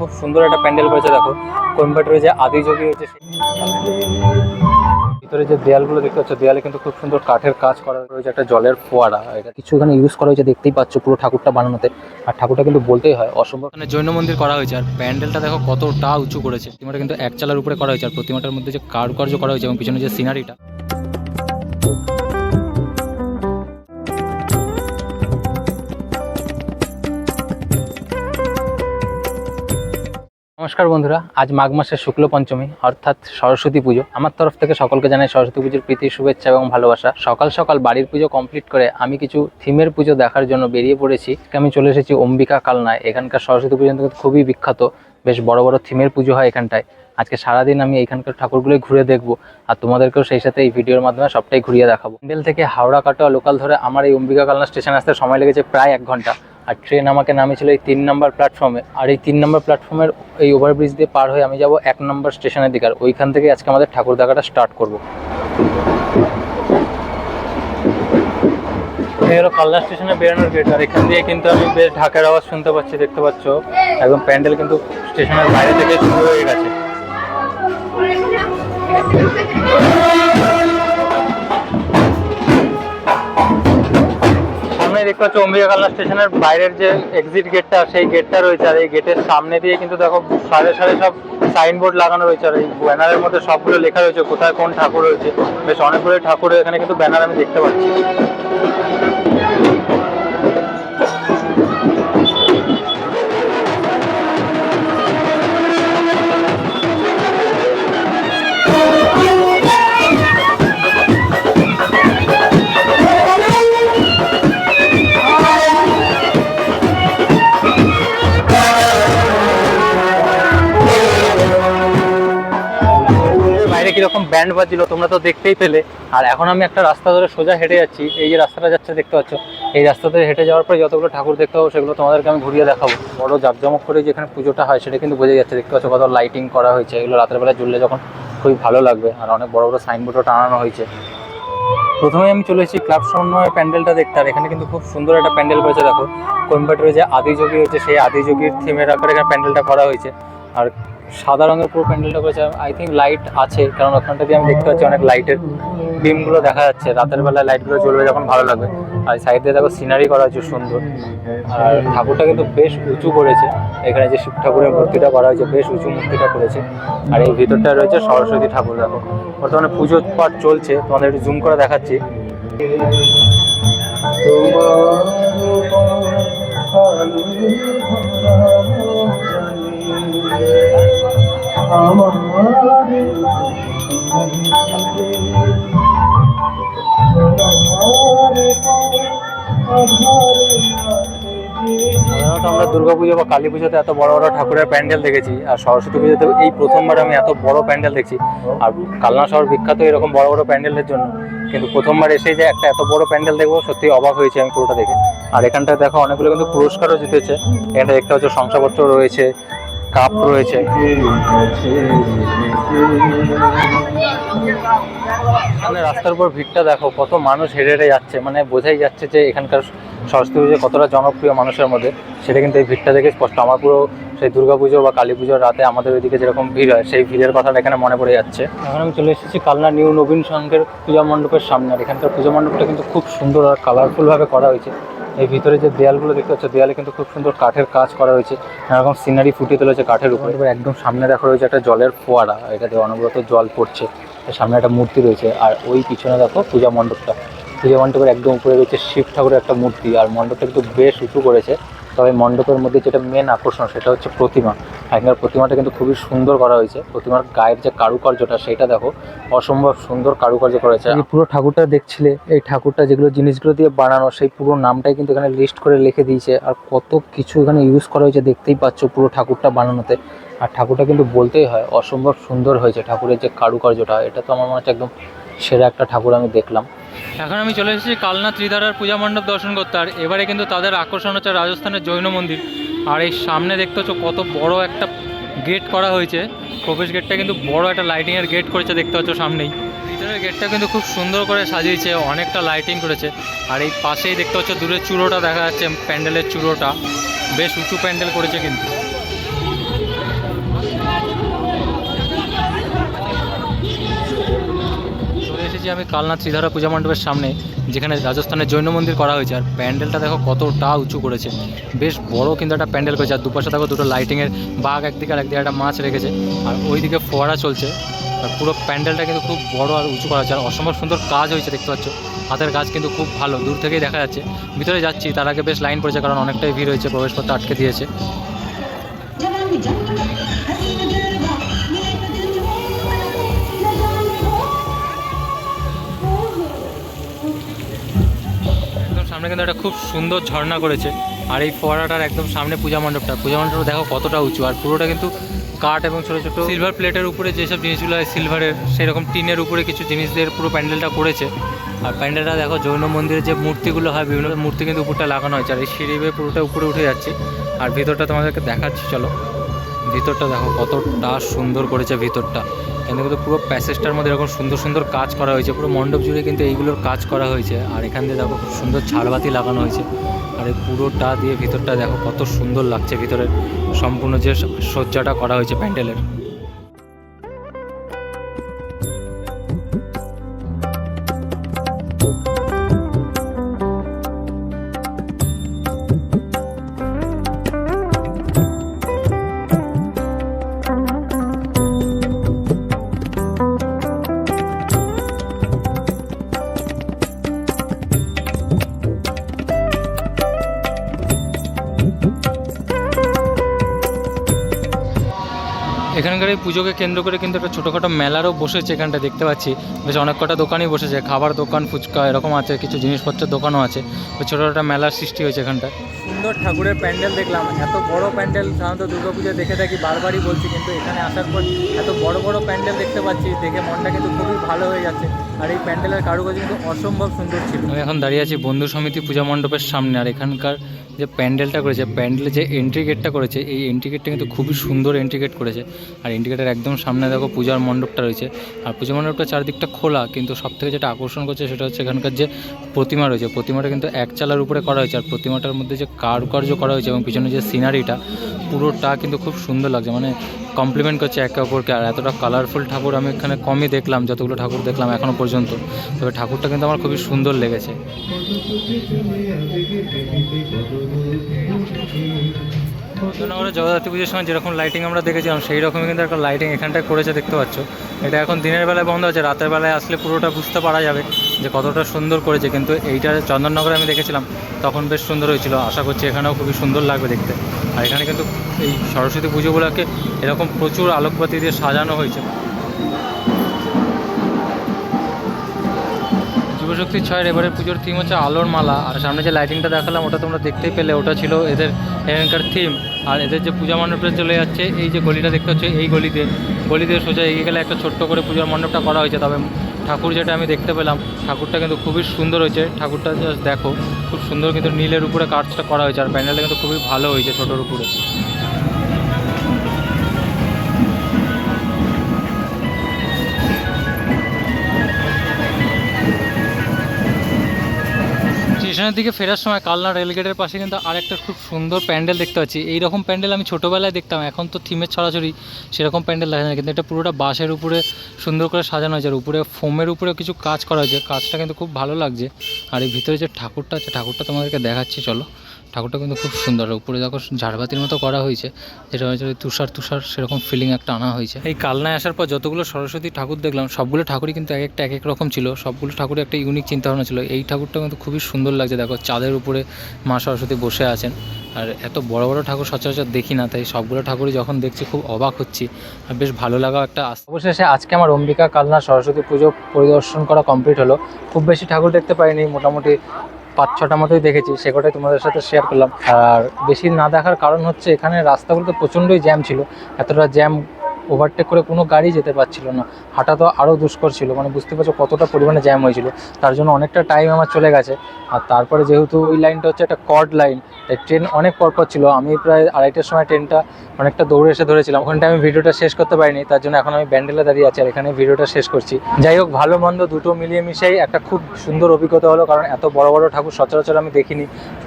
খুব সুন্দর একটা প্যান্ডেল করেছে, দেখো। কোয়েম্বাটোরে যে আদিযোগী হয়েছে সেই- ভিতরে যে দেয়ালগুলো দেখতে পাচ্ছ, দেয়ালে কিন্তু খুব সুন্দর কাঠের কাজ করা রয়েছে, একটা জলের ফোয়ারা। এটা কিছু এখানে ইউজ করা হয়েছে, দেখতেই পাচ্ছ পুরো ঠাকুরটা বানানোতে। আর ঠাকুরটা কিন্তু বলতেই হয়, অসম্ভব। মানে জৈন মন্দির করা হয়েছে, আর প্যান্ডেলটা দেখো কতটা উঁচু করেছে। প্রতিমাটা কিন্তু এক চালার উপরে করা হয়েছে, আর প্রতিমাটার মধ্যে যে কারুকার্য করা হয়েছে, এবং পিছনে যে সিনারিটা নমস্কার বন্ধুরা, আজ মাঘ মাসের শুক্ল পঞ্চমী, অর্থাৎ সরস্বতী পুজো। আমার তরফ থেকে সকলকে জানাই সরস্বতী পুজোর প্রীতি, শুভেচ্ছা এবং ভালোবাসা। সকাল সকাল বাড়ির পুজো কমপ্লিট করে আমি কিছু থিমের পুজো দেখার জন্য বেরিয়ে পড়েছি। আমি চলে এসেছি অম্বিকা কালনায়। এখানকার সরস্বতী পুজো খুবই বিখ্যাত। বেশ বড় বড় থিমের পুজো হয় এখানটায়। আজকে সারাদিন আমি এখানকার ঠাকুরগুলোই ঘুরে দেখব। আর তোমাদেরকেও সেই সাথে এই ভিডিওর মাধ্যমে সবটাই ঘুরিয়ে দেখাবো। প্যান্ডেল থেকে হাওড়া কাটোয়া লোকাল ধরে আমার এই অম্বিকা কালনা স্টেশন আসতে সময় লেগেছে প্রায় এক ঘণ্টা। আর ট্রেন আমাকে নামিয়েছিল এই তিন নম্বর প্ল্যাটফর্মে আর এই তিন নম্বর প্ল্যাটফর্মের এই ওভারব্রিজ দিয়ে পার হয়ে আমি যাব এক নম্বর স্টেশনের দিকে। আর ওইখান থেকে আজকে আমাদের ঠাকুর দেখাটা স্টার্ট করব। হলো কালনা স্টেশনে বেরোনোর গেট আর এখান দিয়ে কিন্তু আমি বেশ ঢাকার আওয়াজ শুনতে পাচ্ছি, দেখতে পাচ্ছ। একদম প্যান্ডেল কিন্তু স্টেশনের বাইরে থেকে শুরু হয়ে গেছে। সামনে দেখতে পাচ্ছ অম্বিকা কালনা স্টেশনের বাইরের যে এক্সিট গেটটা সেই গেটটা রয়েছে। আর এই গেটের সামনে দিয়ে কিন্তু দেখো সাড়ে সাড়ে সব সাইনবোর্ড লাগানো রয়েছে। আর এই ব্যানারের মধ্যে সবগুলো লেখা রয়েছে, কোথায় কোন ঠাকুর রয়েছে। বেশ অনেকগুলো ঠাকুরের এখানে কিন্তু ব্যানার আমি দেখতে পাচ্ছি। কীরকম ব্যান্ড বাজছিল তোমরা তো দেখতেই পেলে। আর এখন আমি একটা রাস্তা ধরে সোজা হেঁটে যাচ্ছি। এই যে রাস্তাটা যাচ্ছে, দেখতে পাচ্ছ? এই রাস্তা ধরে হেঁটে যাওয়ার পরে যতগুলো ঠাকুর দেখতে পাবো সেগুলো তোমাদেরকে আমি ঘুরিয়ে দেখাবো। বড় জাঁকজমক করে যেখানে পুজোটা হয় সেটা কিন্তু বোঝা যাচ্ছে। দেখতে পাচ্ছ কত লাইটিং করা হয়েছে। এগুলো রাতের বেলা জ্বললে যখন খুবই ভালো লাগবে। আর অনেক বড় বড় সাইনবোর্ডও টানানো হয়েছে। প্রথমে আমি চলে এসেছি ক্লাব সমন্বয়ের প্যান্ডেলটা দেখতে। আর এখানে কিন্তু খুব সুন্দর একটা প্যান্ডেল করেছে, দেখো। কোয়েম্বাটোরে যে আদিযোগী হয়েছে সেই আদিযোগীর থিমের আকারে এখানে প্যান্ডেলটা করা হয়েছে। আর সাদা রঙের পুরো প্যান্ডেলটা করেছে। আই থিঙ্ক লাইট আছে, কারণ ওখানটা দিয়ে আমি দেখতে পাচ্ছি অনেক লাইটের বিমগুলো দেখা যাচ্ছে। রাতের বেলায় লাইটগুলো জ্বলবে যখন ভালো লাগবে। আর সাইড দিয়ে দেখো সিনারি করা হয়েছে সুন্দর। আর ঠাকুরটা কিন্তু বেশ উঁচু করেছে। এখানে যে শিব ঠাকুরের মূর্তিটা করা হয়েছে, বেশ উঁচু মূর্তিটা করেছে। আর এই ভিতরটা রয়েছে সরস্বতী ঠাকুর, দেখো। বর্তমানে পুজো পাঠ চলছে, তোমাদের একটু জুম করে দেখাচ্ছি। সাধারণত আমরা দুর্গাপুজো বা কালী পুজোতে এত বড় বড় ঠাকুরের প্যান্ডেল দেখেছি, আর সরস্বতী পুজোতে এই প্রথমবার আমি এত বড় প্যান্ডেল দেখছি। আর কালনা শহর বিখ্যাত এরকম বড় বড় প্যান্ডেলের জন্য। কিন্তু প্রথমবার এসে যে একটা এত বড় প্যান্ডেল দেখব, সত্যি অবাক হয়েছে আমি পুরোটা দেখে। আর এখানটায় দেখো অনেকগুলো কিন্তু পুরস্কারও জিতেছে। এখানটা দেখতে হচ্ছে শংসাপত্র রয়েছে কাপ রয়েছে। মানে রাস্তার উপর ভিড়টা দেখো, কত মানুষ হেঁটে হেঁটে যাচ্ছে। মানে বোঝাই যাচ্ছে যে এখানকার সরস্বতী পুজো কতটা জনপ্রিয় মানুষের মধ্যে। সেটা কিন্তু এই ভিড়টা দেখে স্পষ্ট। আমার পুরো সেই দুর্গাপুজো বা কালী পুজোর রাতে আমাদের ওইদিকে যেরকম ভিড় হয়, সেই ভিড়ের কথাটা এখানে মনে পড়ে যাচ্ছে। এখন আমি চলে এসেছি কালনা নিউ নবীন সংঘের পূজা মণ্ডপের সামনে। আর এখানকার পূজা মণ্ডপটা কিন্তু খুব সুন্দর আর কালারফুলভাবে করা হয়েছে। এই ভিতরে যে দেয়ালগুলো দেখতে পাচ্ছ, দেয়ালে কিন্তু খুব সুন্দর কাঠের কাজ করা হয়েছে রকম সিনারি ফুটিয়ে তুলেছে কাঠের উপরে। এবার একদম সামনে দেখা রয়েছে একটা জলের ফোয়ারা। এটাতে অনবরত জল পড়ছে। সামনে একটা মূর্তি রয়েছে। আর ওই পিছনে দেখো পূজা মণ্ডপটা। পূজা মণ্ডপের একদম উপরে রয়েছে শিব ঠাকুরের একটা মূর্তি। আর মণ্ডপটা কিন্তু বেশ উঁচু করেছে। তবে মণ্ডপের মধ্যে যেটা মেন আকর্ষণ, সেটা হচ্ছে প্রতিমা। এখানকার প্রতিমাটা কিন্তু খুবই সুন্দর করা হয়েছে। প্রতিমার গায়ের যে কারুকার্যটা, সেটা দেখো, অসম্ভব সুন্দর কারুকার্য করেছে এই পুরো ঠাকুরটা দেখছিলে? এই ঠাকুরটা যেগুলো জিনিসগুলো দিয়ে বানানো, সেই পুরো নামটাই কিন্তু এখানে লিস্ট করে লিখে দিয়েছে। আর কত কিছু এখানে ইউজ করা হয়েছে দেখতেই পাচ্ছ পুরো ঠাকুরটা বানানোতে। আর ঠাকুরটা কিন্তু বলতেই হয়, অসম্ভব সুন্দর হয়েছে ঠাকুরের যে কারুকার্যটা। এটা তো আমার মনে হচ্ছে একদম সেরা একটা ঠাকুর আমি দেখলাম। এখন আমি চলে এসেছি কালনা ত্রিধারার পূজা মণ্ডপ দর্শন করতে, আর এবারে কিন্তু তাদের আকর্ষণ হচ্ছে রাজস্থানের জৈন মন্দির। আর এই সামনে দেখতে হচ্ছে কত বড় একটা গেট করা হয়েছে। প্রবেশ গেটটা কিন্তু বড় একটা লাইটিংয়ের গেট করেছে, দেখতে পাচ্ছ সামনেই। ভিতরের গেটটা কিন্তু খুব সুন্দর করে সাজিয়েছে, অনেকটা লাইটিং করেছে। আর এই পাশেই দেখতে পাচ্ছ দূরের চূড়োটা দেখা যাচ্ছে, প্যান্ডেলের চূড়োটা। বেশ উঁচু প্যান্ডেল করেছে কিন্তু। আমি কালনা ত্রিধারা পূজা মণ্ডপের সামনে, যেখানে রাজস্থানের জৈন মন্দির করা হয়েছে। আর প্যান্ডেলটা দেখো কতটা উঁচু করেছে। বেশ বড় কিন্তু একটা প্যান্ডেল করেছে। আর দুপাশে দেখো দুটো লাইটিংয়ের বাঘ একদিকে আর একদিকে একটা মাছ রেখেছে। আর ওইদিকে ফোয়ারা চলছে। আর পুরো প্যান্ডেলটা কিন্তু খুব বড় আর উঁচু করা আছে আর অসম্ভব সুন্দর কাজ হয়েছে দেখতে পাচ্ছ। হাতের কাজ কিন্তু খুব ভালো। দূর থেকেই দেখা যাচ্ছে। ভিতরে যাচ্ছি, তার আগে বেশ লাইন পড়েছে কারণ অনেকটাই ভিড় হয়েছে। প্রবেশপত্র আটকে দিয়েছে। সামনে কিন্তু একটা খুব সুন্দর ঝর্ণা করেছে। আর এই ফোয়ারাটার একদম সামনে পূজা মণ্ডপটা। পূজা মণ্ডপটা দেখো কতটা উঁচু। আর পুরোটা কিন্তু কাঠ এবং ছোটো ছোটো সিলভার প্লেটের উপরে যেসব জিনিসগুলো হয় সিলভারের সেই রকম টিনের উপরে কিছু জিনিস দিয়ে পুরো প্যান্ডেলটা করেছে। আর প্যান্ডেলটা দেখো জৈন মন্দিরের যে মূর্তিগুলো হয়, বিভিন্ন মূর্তি কিন্তু উপরটা লাগানো হয়েছে। আর এই সিঁড়ি বেয়ে পুরোটা উপরে উঠে যাচ্ছে। আর ভিতরটা তোমাদেরকে দেখাচ্ছি, চলো। ভিতরটা দেখো কতটা সুন্দর করেছে ভিতরটা। কিন্তু কিন্তু পুরো প্যাসেজটার মধ্যে এরকম সুন্দর সুন্দর কাজ করা হয়েছে। পুরো মণ্ডপ জুড়ে কিন্তু এইগুলোর কাজ করা হয়েছে। আর এখান দিয়ে দেখো খুব সুন্দর ঝাড়বাতি লাগানো হয়েছে। আর এই পুরোটা দিয়ে ভিতরটা দেখো কত সুন্দর লাগছে ভিতরের। সম্পূর্ণ যে সজ্জাটা করা হয়েছে প্যান্ডেলের। এখানকার এই পুজোকে কেন্দ্র করে কিন্তু একটা ছোটোখাটো মেলারও বসেছে এখানটা দেখতে পাচ্ছি। বেশ অনেক কটা দোকানই বসেছে খাবার দোকান ফুচকা এরকম আছে কিছু জিনিসপত্রের দোকানও আছে। ছোটো একটা মেলার সৃষ্টি হয়েছে এখানটা। সুন্দর ঠাকুরের প্যান্ডেল দেখলাম এত বড় প্যান্ডেল সাধারণত দুর্গাপুজো দেখে থাকি বারবারই বলছি কিন্তু এখানে আসার পর এত বড় বড় প্যান্ডেল দেখতে পাচ্ছি দেখে মনটা কিন্তু খুবই ভালো হয়ে যাচ্ছে। আর এই প্যান্ডেলের কারুকাজ কিন্তু অসম্ভব সুন্দর ছিল। আমি এখন দাঁড়িয়ে আছি বন্ধু সমিতি পূজা মণ্ডপের সামনে আর এখানকার যে প্যান্ডেলটা করেছে প্যান্ডেলে যে এন্ট্রি গেটটা করেছে, এই এন্ট্রি গেটটা কিন্তু খুবই সুন্দর এন্ট্রি গেট করেছে। আর এন্ট্রি গেটের একদম সামনে দেখো পূজার মণ্ডপটা রয়েছে। আর পূজা মণ্ডপটা চারদিকটা খোলা, কিন্তু সব থেকে যেটা আকর্ষণ করছে সেটা হচ্ছে এখানকার যে প্রতিমা রয়েছে। প্রতিমাটা কিন্তু এক চালার উপরে করা হয়েছে, আর প্রতিমাটার মধ্যে যে কারুকার্য করা হয়েছে এবং পিছনে যে সিনারিটা পুরোটা কিন্তু খুব সুন্দর লাগছে। মানে কমপ্লিমেন্ট করছে একে অপরকে। আর এতটা কালারফুল ঠাকুর আমি এখানে কমই দেখলাম, যতগুলো ঠাকুর দেখলাম এখনও পর্যন্ত। তবে ঠাকুরটা কিন্তু আমার খুবই সুন্দর লেগেছে। কৃষ্ণনগরের জগদ্ধাত্রী পুজোর সময় যেরকম লাইটিং আমরা দেখেছিলাম সেই রকমই কিন্তু একটা লাইটিং এখানটায় করেছে, দেখতে পাচ্ছ। এটা এখন দিনের বেলায় বন্ধ আছে, রাতের বেলায় আসলে পুরোটা বুঝতে পারা যাবে যে কতটা সুন্দর করেছে, কিন্তু এইটা চন্দননগরে আমি দেখেছিলাম, তখন বেশ সুন্দর হয়েছিল। আশা করছি এখানেও খুবই সুন্দর লাগবে দেখতে। আর এখানে কিন্তু এই সরস্বতী পুজোগুলোকে এরকম প্রচুর আলোকবাতি দিয়ে সাজানো হয়েছে। যুবশক্তি ছয়ের এবারে পুজোর থিম হচ্ছে আলোর মালা। আর সামনে যে লাইটিংটা দেখালাম, ওটা তোমরা দেখতেই পেলে। ওটা ছিল এদের এখানকার থিম আর এদের যে পূজা মণ্ডপটা চলে যাচ্ছে, এই যে গলিটা দেখতে হচ্ছে এই গলিতে। গলিতে সোজা এগিয়ে গেলে একটা ছোট্ট করে পূজার মণ্ডপটা করা হয়েছে। তবে ঠাকুর যেটা আমি দেখতে পেলাম, ঠাকুরটা কিন্তু খুবই সুন্দর হয়েছে। ঠাকুরটা জাস্ট দেখো, খুব সুন্দর কিন্তু নীলের উপরে কাজটা করা হয়েছে। আর প্যান্ডেলটা কিন্তু খুবই ভালো হয়েছে ছোটোর উপরে। স্টেশনের দিকে ফেরার সময় কালনা রেলগেটের পাশে কিন্তু আরেকটা খুব সুন্দর প্যান্ডেল দেখতে পাচ্ছি। এইরকম প্যান্ডেল আমি ছোটোবেলায় দেখতাম, এখন তো থিমের ছড়াছড়ি সেরকম প্যান্ডেল দেখা যায় কিন্তু এটা পুরোটা বাঁশের উপরে সুন্দর করে সাজানো হয়েছে, আর উপরে ফোমের উপরে কিছু কাজ করা হয়েছে। কাজটা কিন্তু খুব ভালো লাগছে। আর এই ভিতরে যে ঠাকুরটা আছে, ঠাকুরটা তোমাদেরকে দেখাচ্ছি, চলো। ঠাকুরটা কিন্তু খুব সুন্দর। উপরে দেখো ঝাড়বাতির মতো করা হয়েছে যেটা হয়েছে তুষার তুষার সেরকম ফিলিং একটা আনা হয়েছে। এই কালনায় আসার পর যতগুলো সরস্বতী ঠাকুর দেখলাম সবগুলো ঠাকুরই কিন্তু এক একটা এক এক রকম ছিল। সবগুলো ঠাকুরের একটা ইউনিক চিন্তাভাবনা ছিল। এই ঠাকুরটা কিন্তু খুবই সুন্দর লাগছে। দেখো চাঁদের উপরে মা সরস্বতী বসে আছেন। আর এত বড় বড় ঠাকুর সচরাচর দেখি না তাই সবগুলো ঠাকুরই যখন দেখছি খুব অবাক হচ্ছি। আর বেশ ভালো লাগা একটা অবশেষে আজকে আমার অম্বিকা কালনা সরস্বতী পুজো পরিদর্শন করা কমপ্লিট হলো। খুব বেশি ঠাকুর দেখতে পাইনি মোটামুটি পাঁচ ছটা মতোই দেখেছি, সে কটাই তোমাদের সাথে শেয়ার করলাম। আর বেশি না দেখার কারণ হচ্ছে, এখানে রাস্তাগুলোতে প্রচণ্ডই জ্যাম ছিল। এতটা জ্যাম ওভারটেক করে কোনো গাড়ি যেতে পারছিল না। হাঁটা তো আরও দুষ্কর ছিল মানে বুঝতে পারছ কতটা পরিমাণে জ্যাম হয়েছিল। তার জন্য অনেকটা টাইম আমার চলে গেছে। আর তারপরে যেহেতু ওই লাইনটা হচ্ছে একটা কর্ড লাইন তাই ট্রেন অনেক পরপর ছিল। আমি প্রায় আড়াইটার সময় ট্রেনটা অনেকটা দৌড়ে এসে ধরেছিলাম। ওখানটা আমি ভিডিওটা শেষ করতে পারিনি, তার জন্য এখন আমি ব্যান্ডেলে দাঁড়িয়ে আছি আর এখানে ভিডিওটা শেষ করছি। যাই হোক, ভালো মন্দ দুটো মিলিয়ে মিশিয়েই একটা খুব সুন্দর অভিজ্ঞতা হলো, কারণ এত বড় বড় ঠাকুর সচরাচর আমি দেখিনি,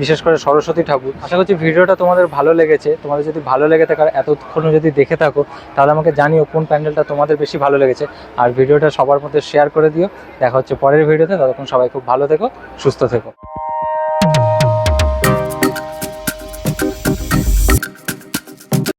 বিশেষ করে সরস্বতী ঠাকুর। আশা করছি ভিডিওটা তোমাদের ভালো লেগেছে। তোমাদের যদি ভালো লেগে থাকে আর এতক্ষণ যদি দেখে থাকো, তাহলে আমাকে জানিও কোন প্যান্ডেলটা তোমাদের বেশি ভালো লেগেছে। আর ভিডিওটা সবার মধ্যে শেয়ার করে দিও। দেখা হচ্ছে পরের ভিডিওতে। ততক্ষণ সবাই খুব ভালো থেকো, সুস্থ থেকো।